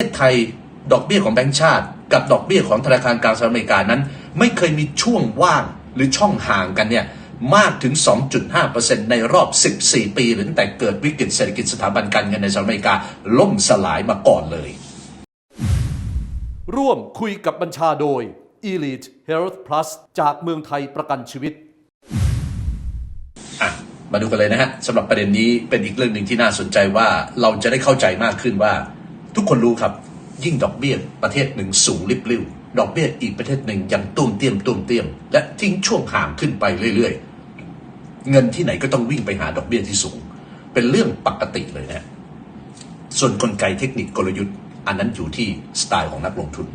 ศไทยดอกเบี้ยของแบงก์ชาติ กับดอกเบี้ยของธนาคารกลางสหรัฐอเมริกานั้น ไม่เคยมีช่วงว่างหรือช่องห่างกันเนี่ยมากถึง 2.5%ในรอบ 14 ปี หรือตั้งแต่เกิดวิกฤตเศรษฐกิจสถาบันการเงินในสหรัฐอเมริกา ล่มสลายมาก่อนเลย ร่วมคุยกับบัญชาโดย Elite Health Plus จากเมืองไทยประกันชีวิต มาดูกันเลยนะฮะสำหรับประเด็นนี้เป็นอีกเรื่องหนึ่งที่น่าสนใจว่าเราจะได้เข้าใจมากขึ้นว่า ทุกคนรู้ครับ ยิ่งดอกเบี้ยประเทศหนึ่งสูงริบลิ่วดอกเบี้ยอีกประเทศหนึ่งยังตุ้มเตี้ยมตุ้มเตี้ยม และทิ้งช่วงห่างขึ้นไปเรื่อยๆ เงินที่ไหนก็ต้องวิ่งไปหาดอกเบี้ยที่สูง เป็นเรื่องปกติเลยนะ ส่วนกลไกเทคนิคกลยุทธ์ อันนั้นอยู่ที่สไตล์ของนักลงทุน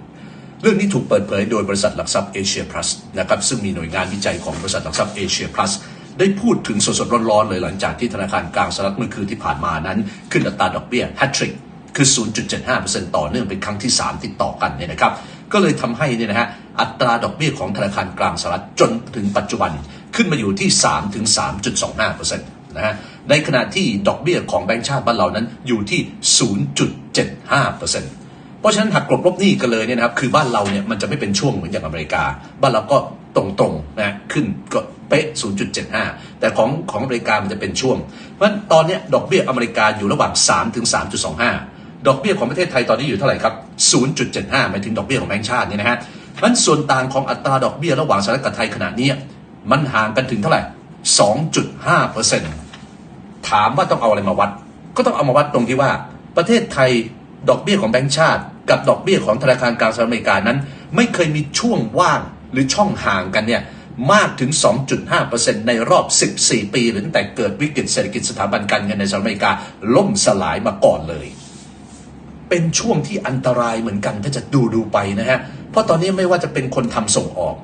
เรื่องนี้ถูกเปิดเผยโดยบริษัทหลักทรัพย์เอเชียพลัสนะครับซึ่งมีหน่วยงานวิจัยของบริษัทหลักทรัพย์เอเชียพลัสได้พูดถึงสดๆร้อนๆเลยหลังจากที่ธนาคารกลางสหรัฐเมื่อคืนที่ผ่านมานั้น ขึ้นอัตราดอกเบี้ย hat trick คือ 0.75%ต่อเนื่องเป็นครั้งที่ 3 ติดต่อกันเนี่ยนะครับ ก็เลยทำให้เนี่ยนะฮะอัตราดอกเบี้ยของธนาคารกลางสหรัฐจนถึงปัจจุบันขึ้นมาอยู่ที่ 3 ถึง 3.25%นะฮะในขณะที่ดอกเบี้ยของแบงก์ชาติบ้านเรานั้นอยู่ที่ 0.75%เพราะฉะนั้นหักกลบลบหนี้กันเลยเนี่ยนะครับคือบ้านเราเนี่ยมันจะไม่เป็นช่วงเหมือนอย่างอเมริกา บ้านเราก็ตรงๆนะขึ้นก็เป๊ะ 0.75 แต่ของของอเมริกามันจะเป็นช่วง เพราะฉะนั้นตอนนี้ดอกเบี้ยอเมริกาอยู่ระหว่าง 3 ถึง 3.25 ดอกเบี้ยของประเทศไทยตอนนี้อยู่เท่าไหร่ครับ 0.75 หมายถึงดอกเบี้ยของแบงก์ชาติเนี่ยนะฮะเพราะฉะนั้นส่วนต่างของอัตราดอกเบี้ยระหว่างสหรัฐกับไทยขณะนี้ มันห่างกันถึงเท่าไหร่ 2.5%ถามว่าต้องเอาอะไรมาวัด ก็ต้องเอามาวัดตรงที่ว่า ประเทศไทยดอกเบี้ยของแบงก์ชาติ กับดอกเบี้ยของธนาคารกลางสหรัฐอเมริกานั้น ไม่เคยมีช่วงว่างหรือช่องห่างกันเนี่ยมากถึง 2.5%ในรอบ 14 ปี หรือตั้งแต่เกิดวิกฤตเศรษฐกิจสถาบันการเงินในสหรัฐอเมริกาล่มสลายมาก่อนเลย เป็นช่วงที่อันตรายเหมือนกันถ้าจะดูดูไปนะฮะ เพราะตอนนี้ไม่ว่าจะเป็นคนทำส่งออก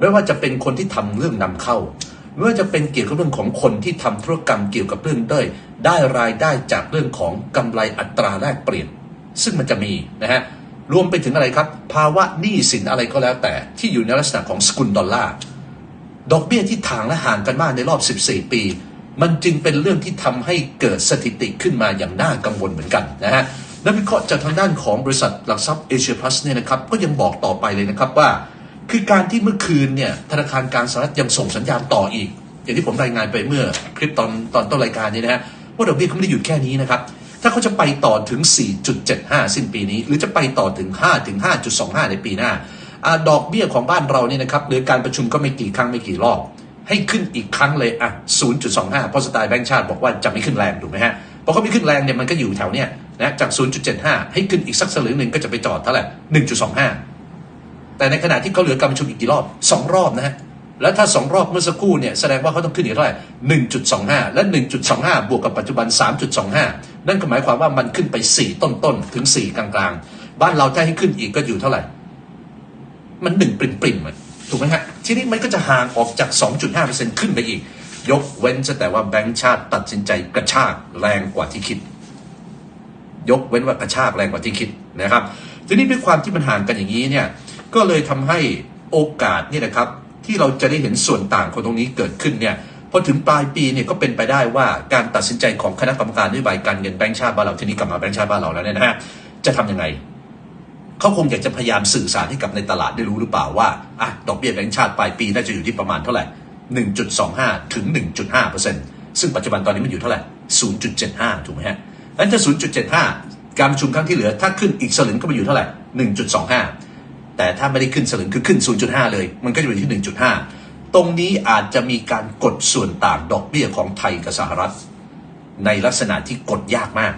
ไม่ว่าจะเป็นคนที่ทำเรื่องนำเข้า ไม่ว่าจะเป็นเกี่ยวกับเรื่องของคนที่ทำธุรกรรมเกี่ยวกับเรื่องด้ยได้รายได้จากเรื่องของกำไรอัตราแลกเปลี่ยน ซึ่งมันจะมีนะฮะ รวมไปถึงอะไรครับ ภาวะหนี้สินอะไรก็แล้วแต่ที่อยู่ในลักษณะของสกุลดอลลาร์ดอกเบี้ยที่ทางและห่างกันมากในรอบ 14 ปี มันจึงเป็นเรื่องที่ทำให้เกิดสถิติขึ้นมาอย่างน่ากังวลเหมือนกันนะฮะ นักวิเคราะห์จากทางด้านของบริษัทหลักทรัพย์เอเชียพลัสเนี่ยนะครับก็ยังบอกต่อไปเลยนะครับว่า คือการที่เมื่อคืนเนี่ยธนาคารกลางสหรัฐยังส่งสัญญาณต่ออีก อย่างที่ผมรายงานไปเมื่อคลิปตอนตอนต้นรายการนี้นะฮะว่าดอกเบี้ยเขาไม่ได้หยุดแค่นี้นะครับถ้าเขาจะไปต่อถึง 4.75 สิ้นปีนี้ หรือจะไปต่อถึง 5 ถึง 5.25 ในปีหน้าอดอกเบี้ยของบ้านเราเนี่ยนะครับหรือการประชุมก็ไม่กี่ครั้งไม่กี่รอบ ให้ขึ้นอีกครั้งเลยอะ 0.25 เพราะสไตล์แบงก์ชาติบอกว่าจะไม่ขึ้นแรงถูกไหมฮะพอเขาไม่ขึ้นแรงเนี่ยมันก็อยู่แถวเนี้ย นะจาก 0.75 ให้ขึ้นอีกสักสลึงหนึ่งก็จะไปจอดเท่าไหร่ 1.25 แต่ในขณะที่เขาเหลือการประชุมอีกกี่รอบสองรอบนะฮะแล้วถ้าสองรอบเมื่อสักครู่เนี่ยแสดงว่าเขาต้องขึ้นอีกเท่าไหร่ 1.25 และ 1.25 บวกกับปัจจุบัน 3.25 นั่นก็หมายความว่ามันขึ้นไป 4 ต้นๆ ถึง 4 กลางๆ บ้านเราถ้าให้ขึ้นอีกก็อยู่เท่าไหร่ มันหนึ่งปริ่มๆอะถูกไหมฮะ ทีนี้มันก็จะห่างออกจาก 2.5%ขึ้นไปอีก ยกเว้นซะแต่ว่าแบงก์ชาติตัดสินใจกระชากแรงกว่าที่คิด ยกเว้นว่ากระชากแรงกว่าที่คิดนะครับ ทีนี้ด้วยความที่มันห่างกันอย่างนี้เนี่ยก็เลยทำให้โอกาสเนี่ยนะครับ ที่เราจะได้เห็นส่วนต่างของตรงนี้เกิดขึ้นเนี่ยพอถึงปลายปีเนี่ยก็เป็นไปได้ว่าการตัดสินใจของคณะกรรมการนโยบายการเงินแบงก์ชาติบ้านเราทีนี้กลับมาแบงก์ชาติบ้านเราแล้วเนี่ยนะฮะจะทำยังไงเขาคงอยากจะพยายามสื่อสารให้กับในตลาดได้รู้หรือเปล่าว่าอะดอกเบี้ยแบงก์ชาติปลายปีน่าจะอยู่ที่ประมาณเท่าไหร่1.25 ถึง 1.5%ซึ่งปัจจุบันตอนนี้มันอยู่เท่าไหร่ 0.75 ถูกไหมฮะ งั้นถ้า 0.75 การประชุมครั้งที่เหลือ ถ้าขึ้นอีกสลึงก็ไปอยู่เท่าไหร่ 1.25 แต่ถ้าไม่ได้ขึ้นสลึงคือขึ้น 0.5 เลย มันก็จะอยู่ที่ 1.5 ตรงนี้อาจจะมีการกดส่วนต่างดอกเบี้ยของไทยกับสหรัฐ ในลักษณะที่กดยากมาก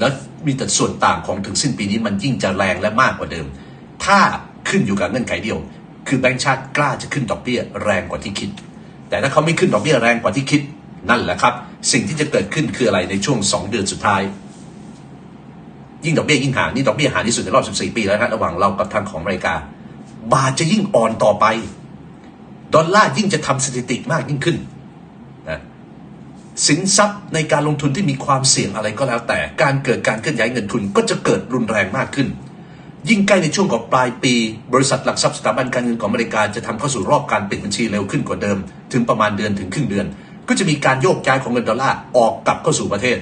แล้วมีแต่ส่วนต่างของถึงสิ้นปีนี้มันยิ่งจะแรงและมากกว่าเดิม ถ้าขึ้นอยู่กับเงื่อนไขเดียว คือแบงก์ชาติกล้าจะขึ้นดอกเบี้ยแรงกว่าที่คิด แต่ถ้าเขาไม่ขึ้นดอกเบี้ยแรงกว่าที่คิดนั่นแหละครับ สิ่งที่จะเกิดขึ้นคืออะไรในช่วง 2 เดือนสุดท้าย ยิ่งดอกเบี้ยยิ่งห่างนี่ดอกเบี้ยห่างที่สุดในรอบ 14 ปีแล้วนะระหว่างเรากับทางของอเมริกา บาทจะยิ่งอ่อนต่อไป ดอลลาร์ยิ่งจะทำสถิติมากยิ่งขึ้นนะสินทรัพย์ในการลงทุนที่มีความเสี่ยงอะไรก็แล้วแต่ การเกิดการเคลื่อนย้ายเงินทุนก็จะเกิดรุนแรงมากขึ้น ยิ่งใกล้ในช่วงของปลายปี บริษัทหลักทรัพย์สถาบันการเงินของอเมริกาจะทำเข้าสู่รอบการปิดบัญชีเร็วขึ้นกว่าเดิม ถึงประมาณเดือนถึงครึ่งเดือน ก็จะมีการโยกย้ายของเงินดอลลาร์ออกกลับเข้าสู่ประเทศ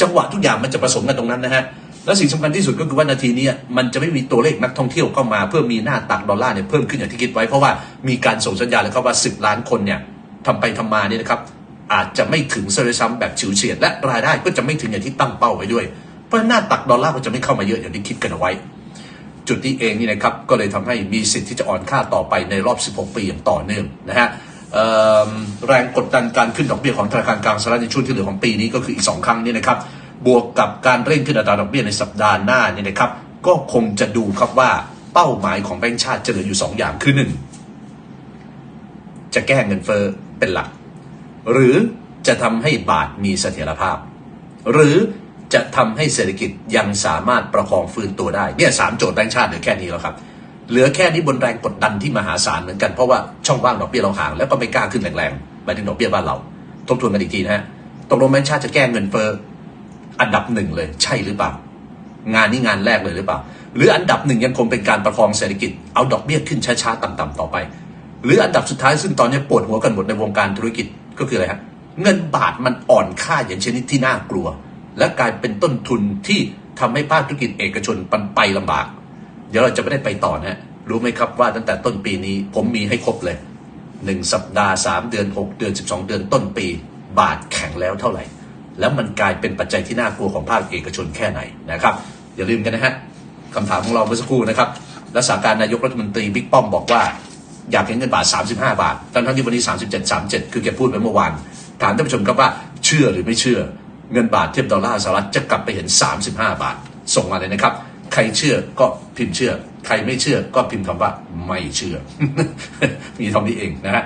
จังหวะทุกอย่างมันจะผสมกันตรงนั้นนะฮะและสิ่งสำคัญที่สุดก็คือว่านาทีนี้มันจะไม่มีตัวเลขนักท่องเที่ยวเข้ามา เพื่อมีหน้าตักดอลลาร์เนี่ยเพิ่มขึ้นอย่างที่คิดไว้เพราะว่ามีการส่งสัญญาณแล้วครับว่า 10 ล้านคนเนี่ยทำไปทำมาเนี่ยนะครับอาจจะไม่ถึงเซอร์ซัมแบบฉิวเฉียดและรายได้ก็จะไม่ถึงอย่างที่ตั้งเป้าไว้ด้วย เพราะหน้าตักดอลลาร์ก็จะไม่เข้ามาเยอะอย่างที่คิดกันเอาไว้ จุดนี้เองนี่นะครับก็เลยทำให้มีสิทธิ์ที่จะอ่อนค่าต่อไปในรอบ 16 ปีอย่างต่อเนื่องนะฮะเแรงกดดันการขึ้นดอกเบี้ยของธนาคารกลางสหรัฐในช่วงที่เหลือของปีนี้ก็คืออีก 2 ครั้งนี่นะครับ บวกกับการเร่งขึ้นอัตราดอกเบี้ยในสัปดาห์หน้านี่นะครับ ก็คงจะดูครับว่าเป้าหมายของแบงก์ชาติจะเหลืออยู่ 2 อย่างคือ 1 จะแก้เงินเฟ้อเป็นหลัก หรือจะทำให้บาทมีเสถียรภาพ หรือจะทำให้เศรษฐกิจยังสามารถประคองฟื้นตัวได้เนี่ยสามโจทย์แบงก์ชาติเหลือแค่นี้แล้วครับ เหลือแค่นี้บนแรงกดดันที่มหาศาลเหมือนกันเพราะว่าช่องว่างดอกเบี้ยเราห่างแล้วก็ไม่กล้าขึ้นแรงๆหมายถึงดอกเบี้ยบ้านเราทบทวนกันอีกทีนะฮะตกลงแบงก์ชาติจะแก้เงินเฟ้ออันดับหนึ่งเลยใช่หรือเปล่า งานนี้งานแรกเลยหรือเปล่า หรืออันดับหนึ่งยังคงเป็นการประคองเศรษฐกิจเอาดอกเบี้ยขึ้นช้าๆต่ำๆต่อไป หรืออันดับสุดท้ายซึ่งตอนนี้ปวดหัวกันหมดในวงการธุรกิจก็คืออะไรฮะเงินบาทมันอ่อนค่าอย่างชนิดที่น่ากลัว และกลายเป็นต้นทุนที่ทำให้ภาคธุรกิจเอกชนปันไปลำบาก ดี๋ยวเราจะไม่ได้ไปต่อนะ รู้ไหมครับว่าตั้งแต่ต้นปีนี้ผมมีให้ครบเลยหนึ่งสัปดาห์สามเดือนหกเดือนสิบสองเดือนต้นปี บาทแข็งแล้วเท่าไหร่ แล้วมันกลายเป็นปัจจัยที่น่ากลัวของภาคเอกชนแค่ไหนนะครับ อย่าลืมกันนะฮะคำถามของเราเมื่อสักครู่นะครับรักษาการนายกรัฐมนตรีบิ๊กป้อมบอกว่า อยากเห็นเงินบาท 35 บาททั้งทั้งที่วันนี้ 37 37 คือแกพูดไปเมื่อวานถามท่านผู้ชมครับว่าเชื่อหรือไม่เชื่อ เงินบาทเทียบดอลลาร์สหรัฐจะกลับไปเห็น 35 บาท ส่งมาเลยนะครับ ใครเชื่อก็พิมพ์เชื่อ ใครไม่เชื่อก็พิมพ์คำว่าไม่เชื่อ มีเท่านี้เองนะฮะ